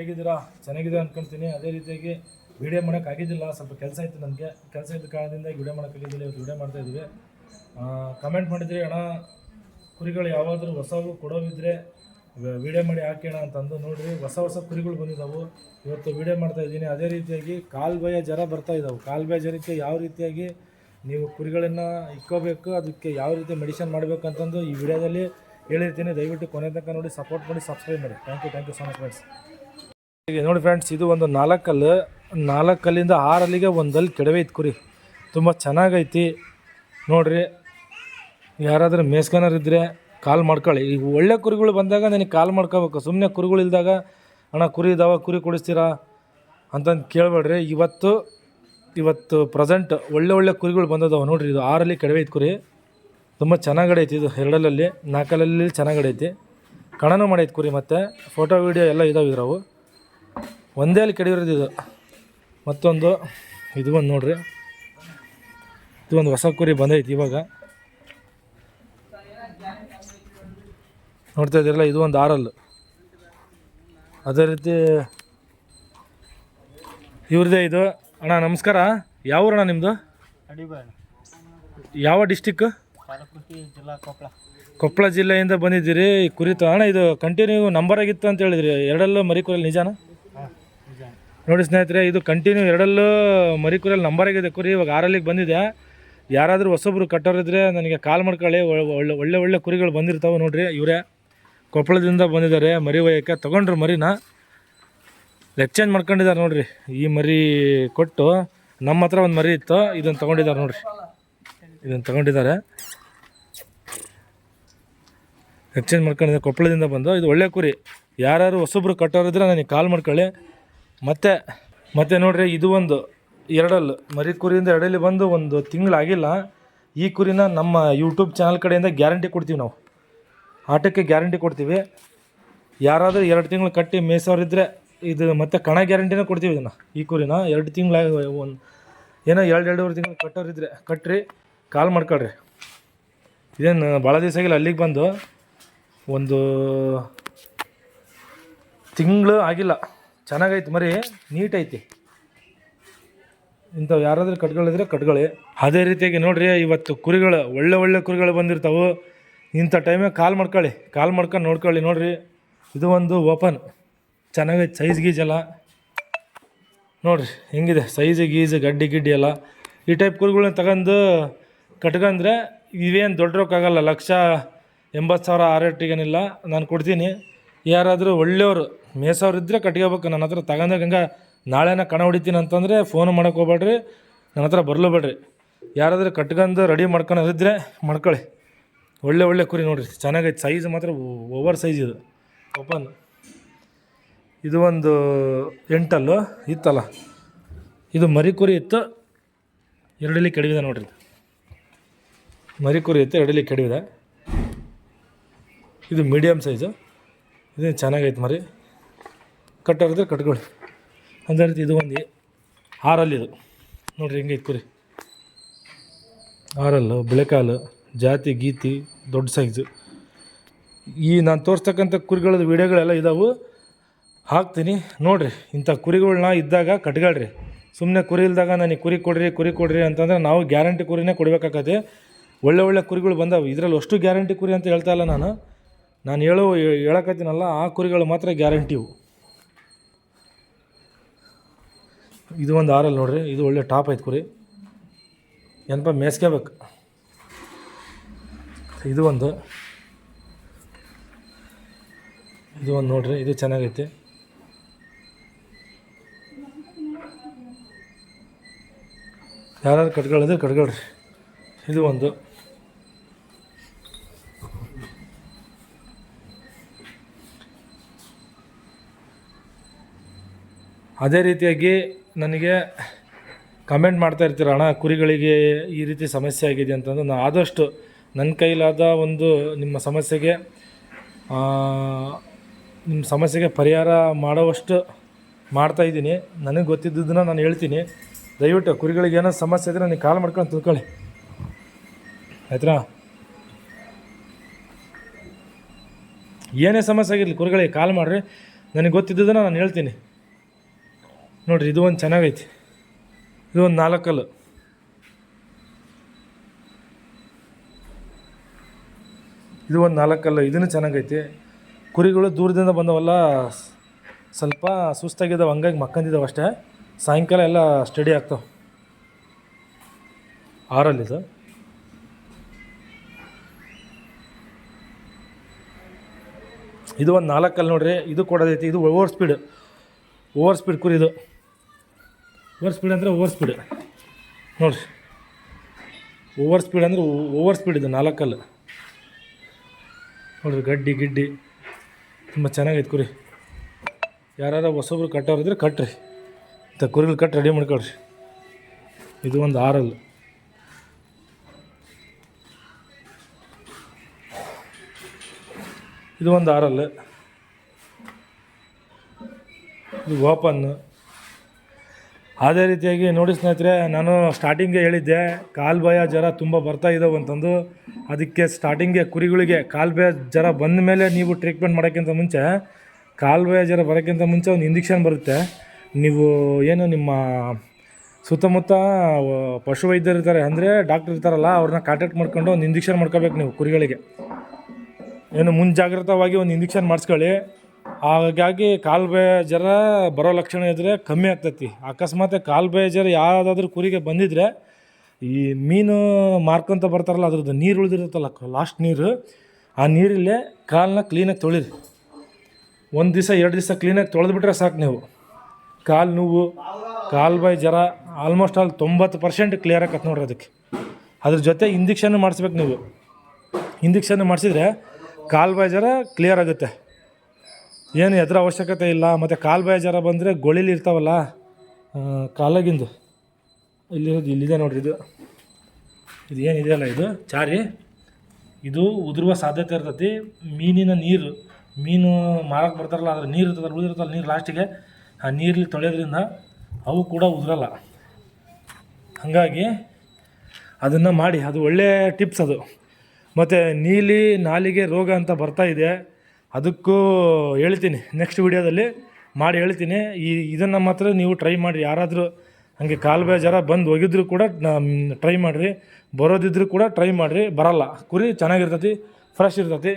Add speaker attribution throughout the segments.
Speaker 1: ಹೇಗಿದ್ದೀರಾ? ಚೆನ್ನಾಗಿದೆ ಅನ್ಕೊಂತೀನಿ. ಅದೇ ರೀತಿಯಾಗಿ ವಿಡಿಯೋ ಮಾಡೋಕೆ ಆಗಿದ್ದಿಲ್ಲ. ಸ್ವಲ್ಪ ಕೆಲಸ ಇತ್ತು ನನಗೆ. ಕೆಲಸ ಇದ್ದ ಕಾರಣದಿಂದ ವಿಡಿಯೋ ಮಾಡೋಕ್ಕಾಗಿದ್ದಿಲ್ಲ ಇವತ್ತು ವಿಡಿಯೋ ಮಾಡ್ತಾ ಇದ್ದೀವಿ ಕಮೆಂಟ್ ಮಾಡಿದ್ರಿ, ಅಣ್ಣ, ಕುರಿಗಳು ಯಾವಾದರೂ ಹೊಸವು ಕೊಡೋವಿದ್ರೆ ವಿಡಿಯೋ ಮಾಡಿ ಹಾಕೋಣ ಅಂತಂದು ನೋಡಿರಿ. ಹೊಸ ಹೊಸ ಕುರಿಗಳು ಬಂದಿದ್ದಾವೆ ಇವತ್ತು ವಿಡಿಯೋ ಮಾಡ್ತಾ ಇದ್ದೀನಿ. ಅದೇ ರೀತಿಯಾಗಿ ಕಾಲ್ಬಾಯ ಜ್ವರ ಬರ್ತಾ ಇದ್ದಾವೆ ಕಾಲ್ಬಾಯ ಜ್ವರಕ್ಕೆ ಯಾವ ರೀತಿಯಾಗಿ ನೀವು ಕುರಿಗಳನ್ನು ಇಕ್ಕೋಬೇಕು, ಅದಕ್ಕೆ ಯಾವ ರೀತಿ ಮೆಡಿಸಿನ್ ಮಾಡಬೇಕು ಅಂತಂದು ಈ ವಿಡಿಯೋದಲ್ಲಿ ಹೇಳಿರ್ತೀನಿ. ದಯವಿಟ್ಟು ಕೊನೆ ತನಕ ನೋಡಿ ಸಪೋರ್ಟ್ ಮಾಡಿ ಸಬ್ಸ್ಕ್ರೈಬ್ ಮಾಡಿ. Thank you thank you so much friends ಈಗ ನೋಡಿ ಫ್ರೆಂಡ್ಸ್ ಇದು ಒಂದು ನಾಲ್ಕಲ್ಲು ನಾಲ್ಕಲ್ಲಿಂದ ಆರಲ್ಲಿಗೆ ಒಂದಲ್ಲಿ ಕೆಡವೆ ಇತ್ತು ಕುರಿ. ತುಂಬ ಚೆನ್ನಾಗೈತಿ. ನೋಡ್ರಿ, ಯಾರಾದರೂ ಮೇಸ್ಕನರ್ ಇದ್ದರೆ ಕಾಲ್ ಮಾಡ್ಕೊಳ್ಳಿ. ಈಗ ಒಳ್ಳೆ ಕುರಿಗಳು ಬಂದಾಗ ನನಗೆ ಕಾಲ್ ಮಾಡ್ಕೋಬೇಕು. ಸುಮ್ಮನೆ ಕುರಿಗಳು ಇಲ್ದಾಗ, ಅಣ್ಣ, ಕುರಿ ಇದಾವ, ಕುರಿ ಕೊಡಿಸ್ತೀರಾ? ಅಂತಂದು ಕೇಳಬೇಡ್ರಿ. ಇವತ್ತು ಇವತ್ತು ಪ್ರೆಸೆಂಟ್ ಒಳ್ಳೆ ಒಳ್ಳೆ ಕುರಿಗಳು ಬಂದದವು. ನೋಡ್ರಿ, ಇದು ಆರಲ್ಲಿ ಕೆಡವೆ ಇತ್ತು ಕುರಿ. ತುಂಬ ಚೆನ್ನಾಗಡೈತಿ ಇದು ಎರಡಲಲ್ಲಿ ನಾಲ್ಕಲಲ್ಲಿ ಚೆನ್ನಾಗಡೈತಿ ಕಣನೂ ಮಾಡೈತಿ ಕುರಿ ಮತ್ತು. ಫೋಟೋ, ವೀಡಿಯೋ ಎಲ್ಲ ಇದಾವೆ ಇದ್ರವು. ಒಂದೇ ಅಲ್ಲಿ ಕೆಡಿರೋದು ಇದು. ಮತ್ತೊಂದು ಇದು ಒಂದು ನೋಡ್ರಿ. ಇದು ಒಂದು ಹೊಸ ಕುರಿ ಬಂದೈತಿ ಇವಾಗ. ನೋಡ್ತಾ ಇದ್ದೀರಲ್ಲ ಇದು ಒಂದು ಆರಲ್ಲು. ಅದೇ ರೀತಿ ಇವ್ರದ್ದೇ ಇದು. ಅಣ್ಣ ನಮಸ್ಕಾರ. ಯಾವ ಊರಣ್ಣ ನಿಮ್ಮದು ಯಾವ ಡಿಸ್ಟಿಕ್
Speaker 2: ಜಿಲ್ಲಾ ಕೊಪ್ಪಳ.
Speaker 1: ಕೊಪ್ಪಳ ಜಿಲ್ಲೆಯಿಂದ ಬಂದಿದ್ದೀರಿ. ಈ ಕುರಿ ಅಣ್ಣ ಇದು ಕಂಟಿನ್ಯೂ ನಂಬರ್ ಆಗಿತ್ತು ಅಂತ ಹೇಳಿದ್ರಿ. ಎರಡಲ್ಲೂ ಮರಿ ಕುರಿಯಲ್ಲಿ ನಿಜಾನ? ನೋಡಿ ಸ್ನೇಹಿತರೆ, ಇದು ಕಂಟಿನ್ಯೂ ಎರಡಲ್ಲೂ ಮರಿ ಕುರಿಯಲ್ಲಿ ನಂಬರ್ ಆಗಿದೆ. ಕುರಿ ಇವಾಗ ಆರಲ್ಲಿಗೆ ಬಂದಿದೆ. ಯಾರಾದರೂ ಹೊಸೊಬ್ರು ಕಟ್ಟೋರಿದ್ರೆ ನನಗೆ ಕಾಲ್ ಮಾಡ್ಕೊಳ್ಳಿ. ಒಳ್ಳೆ ಒಳ್ಳೆ ಒಳ್ಳೆ ಕುರಿಗಳು ಬಂದಿರ್ತಾವೆ ನೋಡಿರಿ ಇವರೇ. ಕೊಪ್ಪಳದಿಂದ ಬಂದಿದ್ದಾರೆ ಮರಿ ಒಯ್ಯಕ್ಕೆ. ತೊಗೊಂಡ್ರು ಮರಿನ. ಎಕ್ಸ್ಚೇಂಜ್ ಮಾಡ್ಕೊಂಡಿದ್ದಾರೆ ನೋಡಿರಿ. ಈ ಮರಿ ಕೊಟ್ಟು ನಮ್ಮ ಹತ್ರ ಒಂದು ಮರಿ ಇತ್ತು. ಇದನ್ನು ತೊಗೊಂಡಿದ್ದಾರೆ ನೋಡಿರಿ. ಇದನ್ನು ತೊಗೊಂಡಿದ್ದಾರೆ. ಎಕ್ಸ್ಚೇಂಜ್ ಮಾಡ್ಕೊಂಡಿದ್ದಾರೆ. ಕೊಪ್ಪಳದಿಂದ ಬಂದು. ಇದು ಒಳ್ಳೆ ಕುರಿ. ಯಾರು ಹೊಸೊಬ್ರು ಕಟ್ಟೋರಿದ್ರೆ ನನಗೆ ಕಾಲ್ ಮಾಡ್ಕೊಳ್ಳಿ. ಮತ್ತೆ ಮತ್ತೆ ನೋಡ್ರಿ, ಇದು ಒಂದು ಎರಡಲ್ಲು ಮರಿ ಕುರಿಯಿಂದ ಎರಡಲ್ಲಿ ಬಂದು ಒಂದು ತಿಂಗಳಾಗಿಲ್ಲ. ಈ ಕುರಿನ ನಮ್ಮ ಯೂಟ್ಯೂಬ್ ಚಾನಲ್ ಕಡೆಯಿಂದ ಗ್ಯಾರಂಟಿ ಕೊಡ್ತೀವಿ ನಾವು. ಆಟಕ್ಕೆ ಗ್ಯಾರಂಟಿ ಕೊಡ್ತೀವಿ. ಯಾರಾದರೂ ಎರಡು ತಿಂಗಳು ಕಟ್ಟಿ ಮೇಯ್ಸೋರಿದ್ರೆ ಇದು ಮತ್ತೆ ಕಣ ಗ್ಯಾರಂಟಿನೇ ಕೊಡ್ತೀವಿ ಇದನ್ನು. ಈ ಕುರಿನ ಎರಡು ತಿಂಗಳ, ಒಂದು ಏನೋ ಎರಡು, ಎರಡೂವರೆ ತಿಂಗಳು ಕಟ್ಟೋರಿದ್ರೆ ಕಟ್ಟ್ರಿ ಕಾಲ್ ಮಾಡ್ಕೊಳ್ರಿ. ಇದೇನು ಭಾಳ ದಿವಸ ಆಗಿಲ್ಲ, ಅಲ್ಲಿಗೆ ಬಂದು ಒಂದು ತಿಂಗಳು ಆಗಿಲ್ಲ. ಚೆನ್ನಾಗೈತೆ, ಮರಿ. ನೀಟ್ ಐತಿ ಇಂಥವು ಯಾರಾದರೂ ಕಟ್ಗಳಿದ್ರೆ ಕಟ್ಕೊಳ್ಳಿ ಅದೇ ರೀತಿಯಾಗಿ ನೋಡ್ರಿ, ಇವತ್ತು ಕುರಿಗಳು, ಒಳ್ಳೆ ಒಳ್ಳೆ ಕುರಿಗಳು ಬಂದಿರ್ತಾವೆ. ಇಂಥ ಟೈಮಿಗೆ ಕಾಲ್ ಮಾಡ್ಕೊಳ್ಳಿ. ಕಾಲ್ ಮಾಡ್ಕೊಂಡು ನೋಡ್ಕೊಳ್ಳಿ ನೋಡ್ರಿ. ಇದು ಒಂದು ಓಪನ್ ಚೆನ್ನಾಗೈತೆ ಸೈಜ್ ಗೀಜ್ ಎಲ್ಲ. ನೋಡ್ರಿ, ಹೆಂಗಿದೆ? ಸೈಜ್ ಗೀಜ್, ಗಡ್ಡಿ ಗಿಡ್ಡಿ ಎಲ್ಲ. ಈ ಟೈಪ್ ಕುರಿಗಳನ್ನ ತಗೊಂಡು ಕಟ್ಕೊಂಡ್ರೆ ಇವೇನು ದೊಡ್ಡ ರೊಕ್ಕ ಆಗಲ್ಲ. ಲಕ್ಷ ಎಂಬತ್ತು ಸಾವಿರ ಆ ರೇಟಿಗೇನಿಲ್ಲ ನಾನು ಕೊಡ್ತೀನಿ. ಯಾರಾದರೂ ಒಳ್ಳೆಯವರು ಮೇಸವ್ರು ಇದ್ದರೆ ಕಟ್ಕೋಬೇಕು. ನನ್ನ ಹತ್ರ ತಗೊಂಡಾಗ ಹಂಗೆ ನಾಳೆನ ಕಣ ಹೊಡಿತೀನಿ ಅಂತಂದರೆ ಫೋನ್ ಮಾಡೋಕೆ ಹೋಗ್ಬೇಡ್ರಿ. ನನ್ನ ಹತ್ರ ಬರಲೇಬೇಡ್ರಿ ಯಾರಾದರೂ ಕಟ್ಕೊಂಡು ರೆಡಿ ಮಾಡ್ಕೊಳೋದಿದ್ರೆ ಮಾಡ್ಕೊಳ್ಳಿ. ಒಳ್ಳೆ ಒಳ್ಳೆ ಕುರಿ ನೋಡಿರಿ. ಚೆನ್ನಾಗೈತೆ. ಸೈಜ್ ಮಾತ್ರ ಓವರ್ ಸೈಜ್ ಇದು. ಓಪನ್ ಇದು ಒಂದು ಎಂಟಲ್ಲು, ಇತ್ತಲ್ಲ? ಇದು ಮರಿ ಕುರಿ ಇತ್ತು. ಎರಡಲ್ಲಿ ಕೆಡವಿದೆ ನೋಡಿರಿ. ಮರಿ ಕುರಿ ಇತ್ತು, ಎರಡಲ್ಲಿ ಕೆಡವಿದೆ. ಇದು ಮೀಡಿಯಮ್ ಸೈಜು ಇದು ಚೆನ್ನಾಗೈತೆ ಮರಿ ಕಟ್ಟೋರಿದ್ರೆ ಕಟ್ಕೊಳ್ಳಿ. ಅದೇ ರೀತಿ ಇದು ಒಂದು ಹಾರಲ್ಲಿ ಇದು. ನೋಡಿರಿ ಹೆಂಗೈತೆ ಕುರಿ ಆರಲ್ಲು ಬಿಳೆಕಾಲು, ಜಾತಿ, ಗೀತಿ, ದೊಡ್ಡ ಸೈಜು ಈ ನಾನು ತೋರಿಸ್ತಕ್ಕಂಥ ಕುರಿಗಳದ್ದು ವೀಡಿಯೋಗಳೆಲ್ಲ ಇದಾವೆ. ಹಾಕ್ತೀನಿ. ನೋಡಿರಿ, ಇಂಥ ಕುರಿಗಳನ್ನ ಇದ್ದಾಗ ಕಟ್ಕೊಳ್ರಿ ಸುಮ್ಮನೆ ಕುರಿ ಇಲ್ದಾಗ ನನಗೆ ಕುರಿ ಕೊಡ್ರಿ ಕುರಿ ಕೊಡ್ರಿ ಅಂತಂದ್ರೆ ನಾವು ಗ್ಯಾರಂಟಿ ಕುರಿನೇ ಕೊಡಬೇಕಾಗತ್ತೆ. ಒಳ್ಳೆ ಒಳ್ಳೆ ಕುರಿಗಳು ಬಂದಾವೆ. ಇದರಲ್ಲಿ ಅಷ್ಟು ಗ್ಯಾರಂಟಿ ಕುರಿ ಅಂತ ಹೇಳ್ತಾ ಇಲ್ಲ ನಾನು. ನಾನು ಹೇಳೋ ಹೇಳಕತ್ತೀನಲ್ಲ, ಆ ಕುರಿಗಳು ಮಾತ್ರ ಗ್ಯಾರಂಟಿವು ಇದು ಒಂದು ಆರಲ್ಲಿ ನೋಡ್ರಿ, ಇದು ಒಳ್ಳೆ ಟಾಪ್ ಐತೆ ಕುರಿ. ಏನಪ್ಪ ಮೇಸ್ಕೋಬೇಕು ಇದು ಒಂದು. ಇದು ಒಂದು ನೋಡ್ರಿ, ಇದು ಚೆನ್ನಾಗೈತೆ. ಯಾರು ಕಟ್ಗಳಿದ್ರೆ ಕಟ್ಕೊಳ್ರಿ ಇದು ಒಂದು. ಅದೇ ರೀತಿಯಾಗಿ ನನಗೆ ಕಮೆಂಟ್ ಮಾಡ್ತಾ ಇರ್ತೀರ, ಅಣ್ಣ, ಕುರಿಗಳಿಗೆ ಈ ರೀತಿ ಸಮಸ್ಯೆ ಆಗಿದೆ ಅಂತಂದು. ನಾನು ಆದಷ್ಟು ನನ್ನ ಕೈಲಾದ ಒಂದು ನಿಮ್ಮ ಸಮಸ್ಯೆಗೆ ನಿಮ್ಮ ಸಮಸ್ಯೆಗೆ ಪರಿಹಾರ ಮಾಡೋವಷ್ಟು ಮಾಡ್ತಾ ಇದ್ದೀನಿ. ನನಗೆ ಗೊತ್ತಿದ್ದದನ್ನ ನಾನು ಹೇಳ್ತೀನಿ. ದಯವಿಟ್ಟು ಕುರಿಗಳಿಗೆ ಏನೋ ಸಮಸ್ಯೆ ಇದ್ದರೆ ನನಗೆ ಕಾಲ್ ಮಾಡ್ಕೊಂಡು ತಿಳ್ಕೊಳ್ಳಿ. ಆಯ್ತಾ ಏನೇ ಸಮಸ್ಯೆ ಆಗಿರಲಿ ಕುರಿಗಳಿಗೆ ಕಾಲ್ ಮಾಡಿರಿ. ನನಗೆ ಗೊತ್ತಿದ್ದದನ್ನ ನಾನು ಹೇಳ್ತೀನಿ. ನೋಡಿರಿ, ಇದು ಒಂದು ಚೆನ್ನಾಗೈತಿ. ಇದು ಒಂದು ನಾಲ್ಕಲ್ಲು ಇದು ಒಂದು ನಾಲ್ಕಲ್ಲು ಇದನ್ನು ಚೆನ್ನಾಗೈತಿ. ಕುರಿಗಳು ದೂರದಿಂದ ಬಂದವಲ್ಲ, ಸ್ವಲ್ಪ ಸುಸ್ತಾಗಿದ್ದಾವೆ ಹಂಗಾಗಿ ಮಕ್ಕಂದಿದ್ದಾವೆ ಅಷ್ಟೇ. ಸಾಯಂಕಾಲ ಎಲ್ಲ ಸ್ಟಡಿ ಆಗ್ತಾವೆ. ಆರಲ್ಲಿದು ಇದು. ಒಂದು ನಾಲ್ಕಲ್ಲಿ ನೋಡ್ರಿ, ಇದು ಕೊಡೋದೈತಿ, ಇದು ಓವರ್ ಸ್ಪೀಡ್ ಓವರ್ ಸ್ಪೀಡ್ ಕುರಿ ಇದು. ಓವರ್ ಸ್ಪೀಡ್ ಅಂದರೆ ಓವರ್ ಸ್ಪೀಡ್ ನೋಡ್ರಿ ಓವರ್ ಸ್ಪೀಡ್ ಅಂದರೆ ಓವರ್ ಸ್ಪೀಡ್ ಇದು ನಾಲ್ಕಲ್ಲಿ. ನೋಡಿರಿ ಗಡ್ಡಿ, ಗಿಡ್ಡಿ. ತುಂಬ ಚೆನ್ನಾಗೈತೆ ಕುರಿ. ಯಾರು ಹೊಸಬ್ರು ಕಟ್ಟೋರಿದ್ರೆ ಕಟ್ರಿ. ಮತ್ತು ಕುರಿಗಳು ಕಟ್ಟಿ ರೆಡಿ ಮಾಡ್ಕೊಳ್ರಿ. ಇದು ಒಂದು ಆರಲ್ ಇದು ಒಂದು ಆರಲ್ ಇದು ಓಪನ್ನು. ಅದೇ ರೀತಿಯಾಗಿ ನೋಡಿ ಸ್ನೇಹಿತರೆ, ನಾನು ಸ್ಟಾರ್ಟಿಂಗೇ ಹೇಳಿದ್ದೆ, ಕಾಲು ಭಯ ಜ್ವರ ತುಂಬ ಬರ್ತಾ ಇದ್ದಾವೆ ಅಂತಂದು. ಅದಕ್ಕೆ ಸ್ಟಾರ್ಟಿಂಗೇ ಕುರಿಗಳಿಗೆ ಕಾಲು ಭಯ ಜ್ವರ ಬಂದ ಮೇಲೆ ನೀವು ಟ್ರೀಟ್ಮೆಂಟ್ ಮಾಡೋಕ್ಕಿಂತ ಮುಂಚೆ, ಕಾಲು ಭಯ ಜ್ವರ ಬರೋಕ್ಕಿಂತ ಮುಂಚೆ ಒಂದು ಇಂಜೆಕ್ಷನ್ ಬರುತ್ತೆ. ನೀವು ಏನು ನಿಮ್ಮ ಸುತ್ತಮುತ್ತ ಪಶುವೈದ್ಯರು ಪಶು ವೈದ್ಯರು ಇರ್ತಾರೆ ಅಂದರೆ ಡಾಕ್ಟರ್ ಇರ್ತಾರಲ್ಲ, ಅವ್ರನ್ನ ಕಾಂಟ್ಯಾಕ್ಟ್ ಮಾಡ್ಕೊಂಡು ಒಂದು ಇಂಜೆಕ್ಷನ್ ಮಾಡ್ಕೋಬೇಕು ನೀವು ಕುರಿಗಳಿಗೆ. ಏನು ಮುಂಜಾಗ್ರತವಾಗಿ ಒಂದು ಇಂಜೆಕ್ಷನ್ ಮಾಡಿಸ್ಕೊಳ್ಳಿ. ಹಾಗಾಗಿ ಕಾಲು ಬೇ ಜ್ವರ ಬರೋ ಲಕ್ಷಣ ಇದ್ದರೆ ಕಮ್ಮಿ ಆಗ್ತೈತಿ. ಅಕಸ್ಮಾತ್ ಕಾಲು ಬೇ ಜ್ವರ ಯಾವುದಾದ್ರೂ ಕುರಿಗೆ ಬಂದಿದ್ರೆ ಈ ಮೀನು ಮಾರ್ಕೊಂತ ಬರ್ತಾರಲ್ಲ, ಅದ್ರದ್ದು ನೀರು ಉಳಿದಿರುತ್ತಲ್ಲ, ಲಾಸ್ಟ್ ನೀರು, ಆ ನೀರಲ್ಲೇ ಕಾಲನ್ನ ಕ್ಲೀನಾಗಿ ತೊಳಿರಿ. ಒಂದು ದಿವಸ, ಎರಡು ದಿವಸ ಕ್ಲೀನಾಗಿ ತೊಳೆದ್ಬಿಟ್ರೆ ಸಾಕು ನೀವು. ಕಾಲು ನೋವು, ಕಾಲು ಬಾಯಿ ಜ್ವರ ಆಲ್ಮೋಸ್ಟ್ ಆಲ್ ತೊಂಬತ್ತು ಪರ್ಸೆಂಟ್ ಕ್ಲಿಯರ್ ಆಗತ್ತೆ ನೋಡ್ರಿ ಅದಕ್ಕೆ. ಅದ್ರ ಜೊತೆ ಇಂಜೆಕ್ಷನ್ ಮಾಡಿಸ್ಬೇಕು ನೀವು. ಇಂಜೆಕ್ಷನ್ ಮಾಡಿಸಿದ್ರೆ ಕಾಲು ಬಾಯಿ ಜ್ವರ ಕ್ಲಿಯರ್ ಆಗುತ್ತೆ. ಏನು ಎದ್ರ ಅವಶ್ಯಕತೆ ಇಲ್ಲ, ಮತ್ತು ಕಾಲು ಬಾಯ ಜ್ವರ ಬಂದರೆ ಗೊಳಿಲಿ ಇರ್ತಾವಲ್ಲ ಕಾಲಾಗಿಂದು. ಇಲ್ಲಿರೋದು ಇಲ್ಲಿದೆ ನೋಡ್ರಿ ಇದು. ಇದು ಏನಿದೆಯಲ್ಲ ಇದು? ಚಾರಿ. ಇದು ಉದುರುವ ಸಾಧ್ಯತೆ ಇರ್ತೈತಿ. ಮೀನಿನ ನೀರು, ಮೀನು ಮಾರಕ್ಕೆ ಬರ್ತಾರಲ್ಲ ಅದ್ರ ನೀರು ಇರ್ತದಲ್ಲ ಉಳಿದಿರ್ತಲ್ಲ ನೀರು ಲಾಸ್ಟಿಗೆ ಆ ನೀರಲ್ಲಿ ತೊಳೆಯೋದ್ರಿಂದ ಅವು ಕೂಡ ಉದುರಲ್ಲ. ಹಾಗಾಗಿ ಅದನ್ನು ಮಾಡಿ, ಅದು ಒಳ್ಳೆಯ ಟಿಪ್ಸ್ ಅದು. ಮತ್ತು ನೀಲಿ, ನಾಲಿಗೆ ರೋಗ ಅಂತ ಬರ್ತಾ ಇದೆ. ಅದಕ್ಕೂ ಹೇಳ್ತೀನಿ ನೆಕ್ಸ್ಟ್ ವಿಡಿಯೋದಲ್ಲಿ ಮಾಡಿ ಹೇಳ್ತೀನಿ. ಈ ಇದನ್ನು ಮಾತ್ರ ನೀವು ಟ್ರೈ ಮಾಡಿರಿ ಯಾರಾದರೂ ಹಾಗೆ ಕಾಲು ಬೇಜಾರ ಬಂದು ಹೋಗಿದ್ರು ಕೂಡ ಟ್ರೈ ಮಾಡಿರಿ. ಬರೋದಿದ್ರು ಕೂಡ ಟ್ರೈ ಮಾಡಿರಿ. ಬರಲ್ಲ. ಕುರಿ ಚೆನ್ನಾಗಿರ್ತತಿ ಫ್ರೆಶ್ ಇರ್ತತಿ.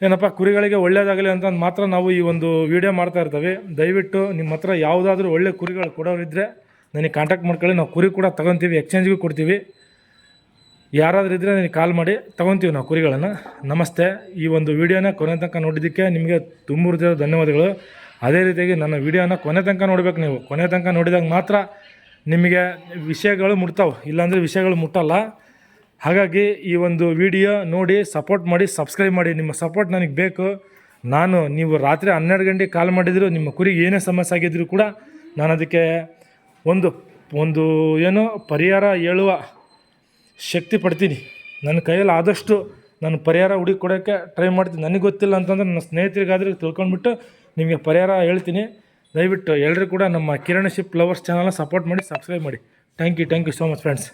Speaker 1: ಏನಪ್ಪ, ಕುರಿಗಳಿಗೆ ಒಳ್ಳೆಯದಾಗಲಿ ಅಂತ ಮಾತ್ರ ನಾವು ಈ ಒಂದು ವಿಡಿಯೋ ಮಾಡ್ತಾ ಇರ್ತವೆ. ದಯವಿಟ್ಟು ನಿಮ್ಮ ಹತ್ರ ಯಾವುದಾದ್ರೂ ಒಳ್ಳೆ ಕುರಿಗಳು ಕೊಡೋರಿದ್ದರೆ ನನಗೆ ಕಾಂಟ್ಯಾಕ್ಟ್ ಮಾಡ್ಕೊಳ್ಳಿ. ನಾವು ಕುರಿ ಕೂಡ ತಗೊತೀವಿ ಎಕ್ಸ್ಚೇಂಜ್ಗೂ ಕೊಡ್ತೀವಿ. ಯಾರಾದರೂ ಇದ್ದರೆ ನನಗೆ ಕಾಲ್ ಮಾಡಿ, ತೊಗೊತೀವಿ ನಾವು ಕುರಿಗಳನ್ನು. ನಮಸ್ತೆ, ಈ ಒಂದು ವಿಡಿಯೋನ ಕೊನೆ ತನಕ ನೋಡಿದ್ದಕ್ಕೆ ನಿಮಗೆ ತುಂಬ ಹೃದಯದ ಧನ್ಯವಾದಗಳು. ಅದೇ ರೀತಿಯಾಗಿ ನನ್ನ ವಿಡಿಯೋನ ಕೊನೆ ತನಕ ನೋಡಬೇಕು ನೀವು. ಕೊನೆ ತನಕ ನೋಡಿದಾಗ ಮಾತ್ರ ನಿಮಗೆ ವಿಷಯಗಳು ಮುಟ್ತಾವೆ. ಇಲ್ಲಾಂದರೆ ವಿಷಯಗಳು ಮುಟ್ಟಲ್ಲ. ಹಾಗಾಗಿ ಈ ಒಂದು ವಿಡಿಯೋ ನೋಡಿ ಸಪೋರ್ಟ್ ಮಾಡಿ ಸಬ್ಸ್ಕ್ರೈಬ್ ಮಾಡಿ. ನಿಮ್ಮ ಸಪೋರ್ಟ್ ನನಗೆ ಬೇಕು. ನಾನು ನೀವು ರಾತ್ರಿ ಹನ್ನೆರಡು ಗಂಟೆಗೆ ಕಾಲ್ ಮಾಡಿದ್ರು ನಿಮ್ಮ ಕುರಿಗೆ ಏನೇ ಸಮಸ್ಯೆ ಆಗಿದ್ದರೂ ಕೂಡ ನಾನು ಅದಕ್ಕೆ ಒಂದು ಒಂದು ಏನು ಪರಿಹಾರ ಹೇಳುವ ಶಕ್ತಿ ಪಡ್ತೀನಿ. ನನ್ನ ಕೈಯಲ್ಲಿ ಆದಷ್ಟು ನಾನು ಪರಿಹಾರ ಹುಡುಕಿ ಕೊಡೋಕ್ಕೆ ಟ್ರೈ ಮಾಡ್ತೀನಿ. ನನಗೆ ಗೊತ್ತಿಲ್ಲ ಅಂತಂದ್ರೆ ನನ್ನ ಸ್ನೇಹಿತರಿಗಾದ್ರೆ ತಿಳ್ಕೊಂಡ್ಬಿಟ್ಟು ನಿಮಗೆ ಪರಿಹಾರ ಹೇಳ್ತೀನಿ. ದಯವಿಟ್ಟು ಎಲ್ಲರೂ ಕೂಡ ನಮ್ಮ ಕಿರಣ್ ಶಿಪ್ ಲವರ್ಸ್ ಚಾನಲ್ನ ಸಪೋರ್ಟ್ ಮಾಡಿ ಸಬ್ಸ್ಕ್ರೈಬ್ ಮಾಡಿ. Thank you thank you so much friends